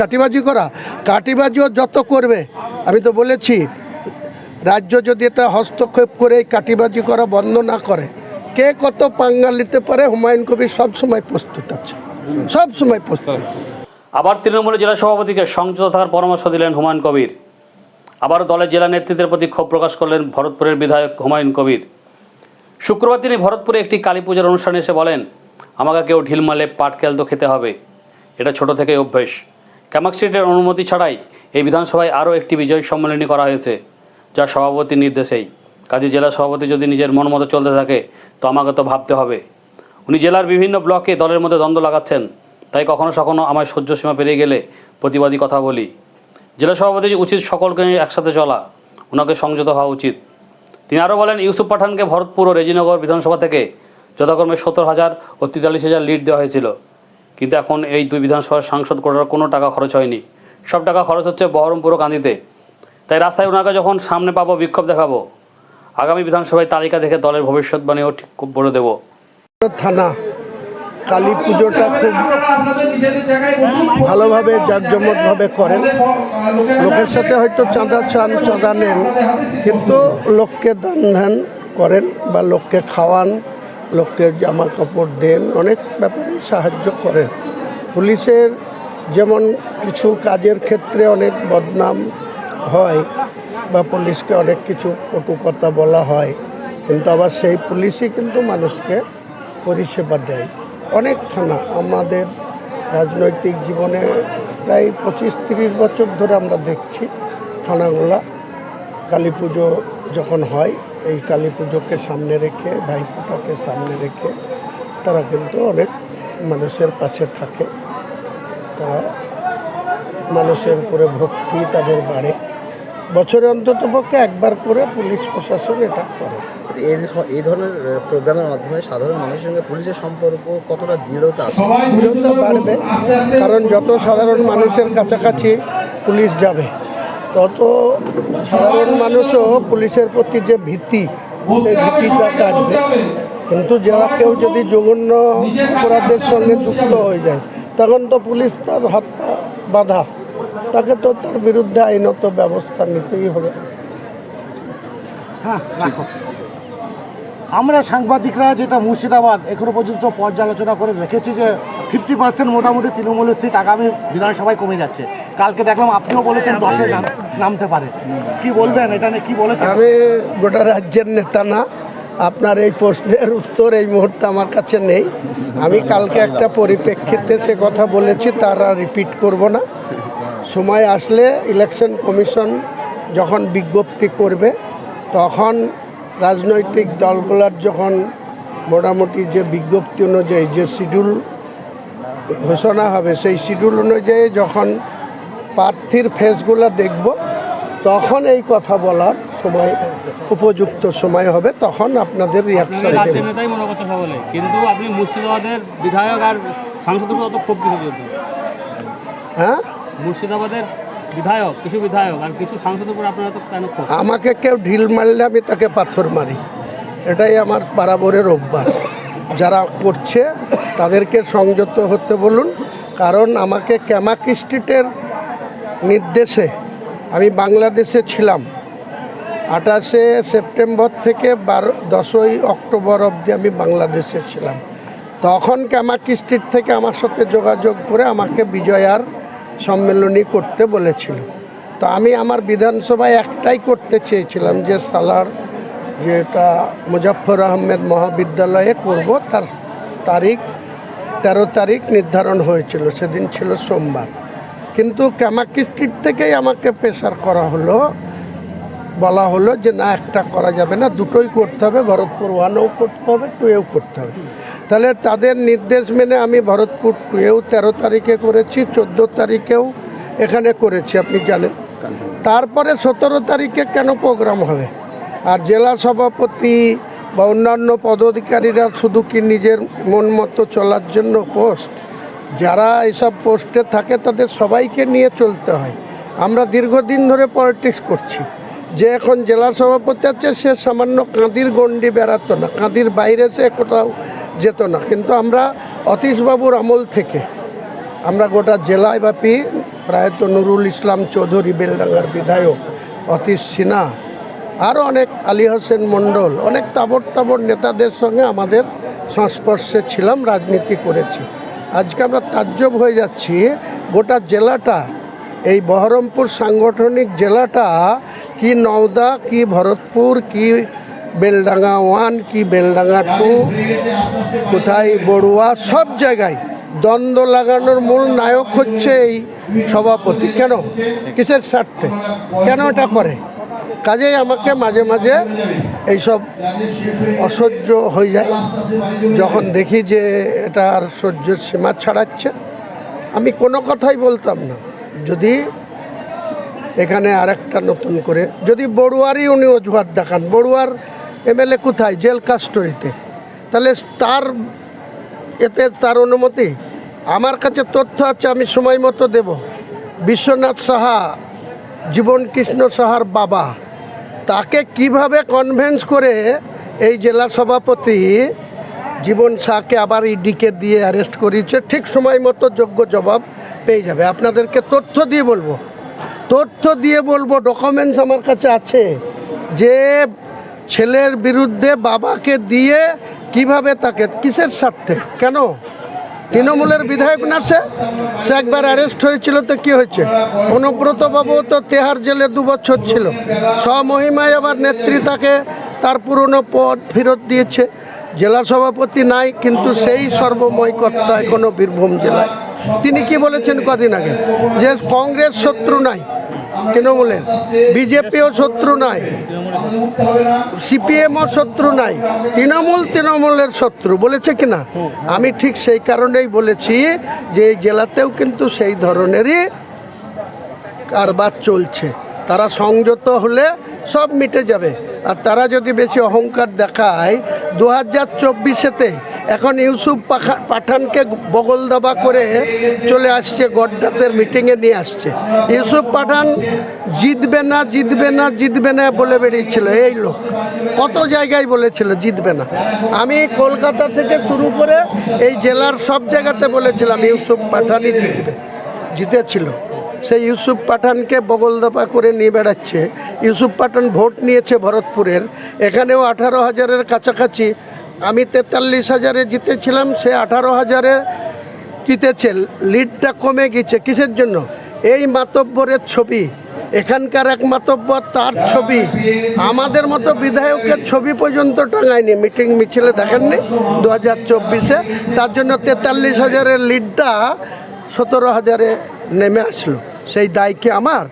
কাটিবাজি করা। কাটিবাজিও যত করবে, আমি তো বলেছি, রাজ্য যদি এটা হস্তক্ষেপ করে এই কাটিবাজি করা বন্ধ না করে, কে কত পাঙ্গা নিতে পারে, হুমায়ুন কবির সব সময় প্রস্তুত আছে। সব সময় প্রস্তুত। আবার তৃণমূলের জেলা সভাপতিকে সংযত থাকার পরামর্শ দিলেন হুমায়ুন কবির। আবারও দলের জেলা নেতৃত্বের প্রতি ক্ষোভ প্রকাশ করলেন ভরতপুরের বিধায়ক হুমায়ুন কবির। শুক্রবার তিনি ভরতপুরে একটি কালী পুজোর অনুষ্ঠানে এসে বলেন, আমাকে কেউ ঢিল মারলে পাটকেল তো খেতে হবে। এটা ছোট থেকে অভ্যেস। ক্যামাক স্ট্রিটের অনুমতি ছাড়াই এই বিধানসভায় আরও একটি বিজয় সম্মেলনী করা হয়েছে, যা সভাপতির নির্দেশেই। কাজে জেলা সভাপতি যদি নিজের মন মতো চলতে থাকে, তো আমাকে তো ভাবতে হবে। উনি জেলার বিভিন্ন ব্লকে দলের মধ্যে দ্বন্দ্ব লাগাচ্ছেন, তাই কখনো সখনো আমার সহ্য সীমা পেরিয়ে গেলে প্রতিবাদী কথা বলি। জেলা সভাপতি উচিত সকলকে নিয়ে একসাথে চলা, ওনাকে সংযত হওয়া উচিত। তিনি আরও বলেন, ইউসুফ পাঠানকে ভরতপুর ও রেজিনগর বিধানসভা থেকে যথাক্রমে সত্তর হাজার ও তেতাল্লিশ হাজার লিড দেওয়া হয়েছিল। কিন্তু এখন এই দুই বিধানসভার সাংসদ করার কোনো টাকা খরচ হয়নি। সব টাকা খরচ হচ্ছে বহরমপুর কান্দিতে তাই রাস্তায় ওনাকে যখন সামনে পাবো, বিক্ষোভ দেখাবো। আগামী বিধানসভায় তালিকা দেখে দলের ভবিষ্যৎবাণীও ঠিক বলে দেবো। থানা, কালী পুজোটা খুব ভালোভাবে জাঁকজমকভাবে করেন। লোকের সাথে হয়তো চাঁদা চান, চাঁদা নেন, কিন্তু লোককে দান ধ্যান করেন বা লোককে খাওয়ান লোককে জামা কাপড় দেন, অনেক ব্যাপারে সাহায্য করেন। পুলিশের যেমন কিছু কাজের ক্ষেত্রে অনেক বদনাম হয় বা পুলিশকে অনেক কিছু কটু কথা বলা হয়, কিন্তু আবার সেই পুলিশই কিন্তু মানুষকে পরিষেবা দেয়। অনেক থানা, আমাদের রাজনৈতিক জীবনে প্রায় পঁচিশ তিরিশ বছর ধরে আমরা দেখছি থানাগুলা কালী পুজো যখন হয় এই কালী পুজোকে সামনে রেখে ভাইফোঁটাকে সামনে রেখে তারা কিন্তু অনেক মানুষের পাশে থাকে। তারা মানুষের উপরে ভক্তি তাদের বাড়ে। বছরে অন্তত পক্ষে একবার করে পুলিশ প্রশাসন এটা করে। এই এই ধরনের প্রোগ্রামের মাধ্যমে সাধারণ মানুষের সঙ্গে পুলিশের সম্পর্ক কতটা দৃঢ়তা আছে? দৃঢ়তা বাড়বে কারণ যত সাধারণ মানুষের কাছাকাছি পুলিশ যাবে তত সাধারণ মানুষও পুলিশের প্রতি যে ভীতি, সেই ভীতিটা কাটবে। কিন্তু যারা কেউ যদি জঘন্য অপরাধের সঙ্গে যুক্ত হয়ে যায়, তখন তো পুলিশ তার হাত বাধা। তাকে তো তার বিরুদ্ধে আইনত ব্যবস্থা নিতেই হবে। হ্যাঁ। আমরা সাংবাদিকরা যেটা মুর্শিদাবাদ এখনও পর্যন্ত পর্যালোচনা করে দেখেছি যে ফিফটি পার্সেন্ট মোটামুটি তৃণমূলের সিট আগামী বিধানসভায় কমে যাচ্ছে। কালকে দেখলাম আপনিও বলেছেন দশে নাম- নামতে পারে। কি বলবেন? এটা নিয়ে কি বলেছেন? আমি গোটা রাজ্যের নেতা না। আপনার এই প্রশ্নের উত্তর এই মুহূর্তে আমার কাছে নেই। আমি কালকে একটা পরিপ্রেক্ষিতে সে কথা বলেছি তারা রিপিট করব না। সময় আসলে ইলেকশন কমিশন যখন বিজ্ঞপ্তি করবে তখন রাজনৈতিক দলগুলোর যখন মোটামুটি যে বিজ্ঞপ্তি অনুযায়ী যে শিডিউল ঘোষণা হবে সেই শিডিউল অনুযায়ী যখন প্রার্থীর ফেসগুলো দেখব তখন এই কথা বলার সময় উপযুক্ত সময় হবে তখন আপনাদের রিয়াকশন কিন্তু আপনি মুর্শিদাবাদের বিধায়ক আর চলছে হ্যাঁ? মুর্শিদাবাদের বিধায়ক, কিছু বিধায়ক আর কিছু সাংসদের উপর আপনারা তো কেন আমাকে কেউ ঢিল মারলে আমি তাকে পাথর মারি। এটাই আমার বরাবরের অভ্যাস। যারা করছে, তাদেরকে সংযত হতে বলুন। কারণ আমাকে ক্যামাক স্ট্রিটের নির্দেশে আমি বাংলাদেশে ছিলাম। আঠাশে সেপ্টেম্বর থেকে বারো, দশই অক্টোবর অবধি আমি বাংলাদেশে ছিলাম। তখন ক্যামাক স্ট্রিট থেকে আমার সাথে যোগাযোগ করে আমাকে বিজয়ার সম্মেলনী করতে বলেছিল। তো আমি আমার বিধানসভায় একটাই করতে চেয়েছিলাম যে সালার যেটা মুজাফর আহমেদ মহাবিদ্যালয়ে করব, তার তারিখ, তেরো তারিখ নির্ধারণ হয়েছিল, সেদিন ছিল সোমবার। কিন্তু ক্যামাকি স্ট্রিট থেকেই আমাকে প্রেশার করা হলো, বলা হলো যে না, একটা করা যাবে না, দুটোই করতে হবে, ভরতপুর ওয়ানও করতে হবে, টুয়েও করতে হবে। তাহলে তাদের নির্দেশ মেনে আমি ভরতপুর টুয়েও তেরো তারিখে করেছি, চোদ্দ তারিখেও এখানে করেছি, আপনি জানেন। তারপরে সতেরো তারিখে কেন প্রোগ্রাম হবে? আর জেলা সভাপতি বা অন্যান্য পদাধিকারীরা শুধু কি নিজের মন মতো চলার জন্য পোস্ট? যারা এইসব পোস্টে থাকে তাদের সবাইকে নিয়ে চলতে হয়। আমরা দীর্ঘদিন ধরে পলিটিক্স করছি। যে এখন জেলা সভাপতি আছে, সে সামান্য কাঁদির গণ্ডি বেড়াতো না। কাঁদির বাইরে সে কোথাও যেত না। কিন্তু আমরা অতীশবাবুর আমল থেকে আমরা গোটা জেলায় ব্যাপী প্রায়ত নুরুল ইসলাম চৌধুরী বেলডাঙ্গার বিধায়ক অতীশ সিনহা, আরও অনেক আলী হোসেন মণ্ডল, অনেক তাবড় তাবড় নেতাদের সঙ্গে আমাদের সংস্পর্শে ছিলাম, রাজনীতি করেছি। আজকে আমরা তাজ্জব হয়ে যাচ্ছি, গোটা জেলাটা, এই বহরমপুর সাংগঠনিক জেলাটা, কি নওদা, কি ভরতপুর, কি বেলডাঙ্গা ওয়ান কি বেলডাঙ্গা টু, কোথায় বড়ুয়া, সব জায়গায় দ্বন্দ্ব লাগানোর মূল নায়ক হচ্ছে এই সভাপতি। কেন? কিসের স্বার্থে? কেন এটা করে? কাজেই আমাকে মাঝে মাঝে এইসব অসহ্য হয়ে যায়। যখন দেখি যে এটা আর সহ্যের সীমা ছাড়াচ্ছে, আমি কোনো কথাই বলতাম না। যদি এখানে আরেকটা নতুন করে, যদি বড়ুয়ারই উনি অজুহাত দেখান, বড়ুয়ার এমএলএ কোথায়? জেল কাস্টডিতে। তাহলে তার এতে তার অনুমতি? আমার কাছে তথ্য আছে, আমি সময় মতো দেব। বিশ্বনাথ সাহা জীবন কৃষ্ণ সাহার বাবা, তাকে কীভাবে কনভেন্স করে এই জেলা সভাপতি জীবন শাহকে আবার ইডিকে দিয়ে অ্যারেস্ট করিয়েছে? ঠিক সময় মতো যোগ্য জবাব পেয়ে যাবে। আপনাদেরকে তথ্য দিয়ে বলব। তথ্য দিয়ে বলব ডকুমেন্টস আমার কাছে আছে যে ছেলের বিরুদ্ধে বাবাকে দিয়ে কীভাবে তাকে, কিসের স্বার্থে? কেন? তৃণমূলের বিধায়ক না সে একবার অ্যারেস্ট হয়েছিল তো কি হয়েছে? অনুব্রত বাবু তো তেহার জেলে দু বছর ছিল। স্বমহিমায় আবার নেত্রী তাকে, তার পুরনো পদ ফেরত দিয়েছে। জেলা সভাপতি নাই, কিন্তু সেই সর্বময় কর্তা এখনও বীরভূম জেলায়। তিনি কি বলেছেন কদিন আগে? যে কংগ্রেস শত্রু নাই তৃণমূলের। বিজেপিও শত্রু নাই। সিপিএমও শত্রু নাই। তৃণমূল তৃণমূলের শত্রু, বলেছে কিনা আমি ঠিক সেই কারণেই বলেছি যে এই জেলাতেও কিন্তু সেই ধরনেরই কারবার চলছে। তারা সংযত হলে সব মিটে যাবে। আর তারা যদি বেশি অহংকার দেখায়, দু হাজার চব্বিশেতে এখন ইউসুফ পাঠানকে বগল দাবা করে চলে আসছে গড্ডাতের মিটিংয়ে নিয়ে আসছে। ইউসুফ পাঠান জিতবে না জিতবে না জিতবে না বলে বেরিয়েছিল। এই লোক কত জায়গায় বলেছিল, জিতবে না। আমি কলকাতা থেকে শুরু করে এই জেলার সব জায়গাতে বলেছিলাম, ইউসুফ পাঠানই জিতবে। জিতেছিল। সেই ইউসুফ পাঠানকে বগলদপা করে নিয়ে বেড়াচ্ছে। ইউসুফ পাঠান ভোট নিয়েছে ভরতপুরের। এখানেও আঠারো হাজারের কাছাকাছি আমি তেতাল্লিশ হাজারে জিতেছিলাম, সে আঠারো হাজারে জিতেছে। লিডটা কমে গেছে। কিসের জন্য? এই মাতব্বরের ছবি। এখানকার এক মাতব্বর, তার ছবি। আমাদের মতো বিধায়কের ছবি পর্যন্ত টাঙায়নি। মিটিং মিছিলে দেখেননি দু হাজার চব্বিশে। তার জন্য তেতাল্লিশ হাজারের লিডটা সতেরো হাজারে নেমে আসলো। সেই দায় কি আমার?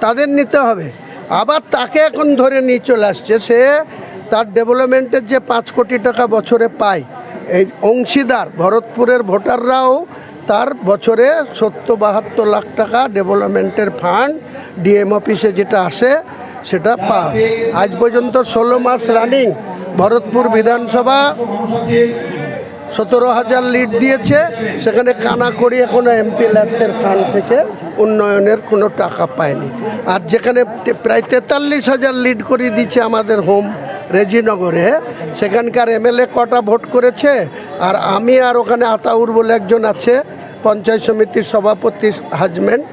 তাদের নিতে হবে। আবার তাকে এখন ধরে নিয়ে চলে আসছে। সে তার ডেভেলপমেন্টের যে পাঁচ কোটি টাকা বছরে পায়, এই অংশীদার ভরতপুরের ভোটাররাও তার বছরে সত্তর বাহাত্তর লাখ টাকা ডেভেলপমেন্টের ফান্ড ডিএম অফিসে যেটা আসে, সেটা পায়। আজ পর্যন্ত ষোলো মাস রানিং ভরতপুর বিধানসভা। সতেরো হাজার লিড দিয়েছে। সেখানে কানা করি এখনও এমপি ল্যাবসের ফান্ড থেকে উন্নয়নের কোনো টাকা পায়নি। আর যেখানে প্রায় তেতাল্লিশ হাজার লিড করে দিচ্ছে আমাদের হোম রেজিনগরে, সেখানকার এমএলএ কটা ভোট করেছে? আর আমি আর ওখানে আতাউর বলে একজন আছে, পঞ্চায়েত সমিতির সভাপতি হাজব্যান্ড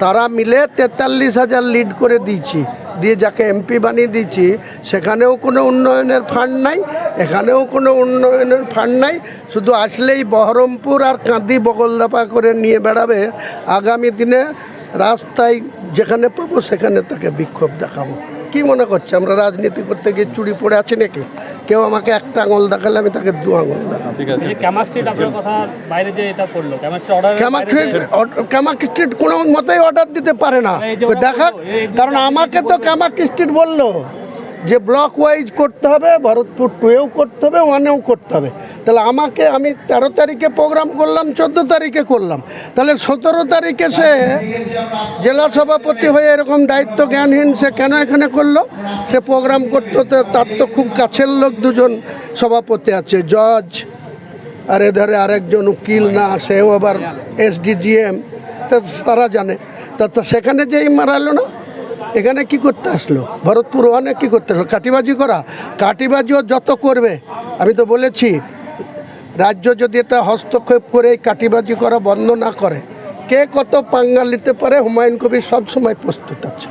তারা মিলে তেতাল্লিশ হাজার লিড করে দিয়েছি। দিয়ে যাকে এমপি বানিয়ে দিয়েছি, সেখানেও কোনো উন্নয়নের ফান্ড নাই, এখানেও কোনো উন্নয়নের ফান্ড নাই, শুধু আসলেই বহরমপুর আর কাঁদি বগলদাপা করে নিয়ে বেড়াবে, আগামী দিনে রাস্তায় যেখানে পাবো সেখানে তাকে বিক্ষোভ দেখাবো। কি মনে করছে? আমরা রাজনীতি করতে গিয়ে চুরি পড়ে আছি নাকি? কেউ আমাকে একটা আঙুল দেখালে আমি তাকে দু আঙুল দেখাবো। ক্যামাক স্ট্রিট আপনার কথা বাইরে যে এটা করল Camac Street order Camac Camac Street কোনো মতেই অর্ডার দিতে পারে না। দেখা দেখাক কারণ আমাকে তো ক্যামাক স্ট্রিট বলল। যে ব্লক ওয়াইজ করতে হবে, ভরতপুর টুয়েও করতে হবে ওয়ানেও করতে হবে। তাহলে আমাকে আমি তেরো তারিখে প্রোগ্রাম করলাম, চোদ্দ তারিখে করলাম। তাহলে সতেরো তারিখে সে জেলা সভাপতি হয়ে এরকম দায়িত্ব জ্ঞানহীন সে কেন এখানে করল? সে প্রোগ্রাম করতে তার তো খুব কাছের লোক দুজন সভাপতি আছে, জজ, আর এধারে আরেকজন উকিল না, সেও আবার এসডিজিএম তারা জানে। তো সেখানে যেই মারালো না এখানে কি করতে আসলো? ভরতপুর ওখানে কি করতে আসলো? কাটিবাজি করা? কাটিবাজিও যত করবে, আমি তো বলেছি, রাজ্য যদি এটা হস্তক্ষেপ করে কাটিবাজি করা বন্ধ না করে, কে কত পাঙ্গাল নিতে পারে? হুমায়ুন কবির সবসময় প্রস্তুত আছে।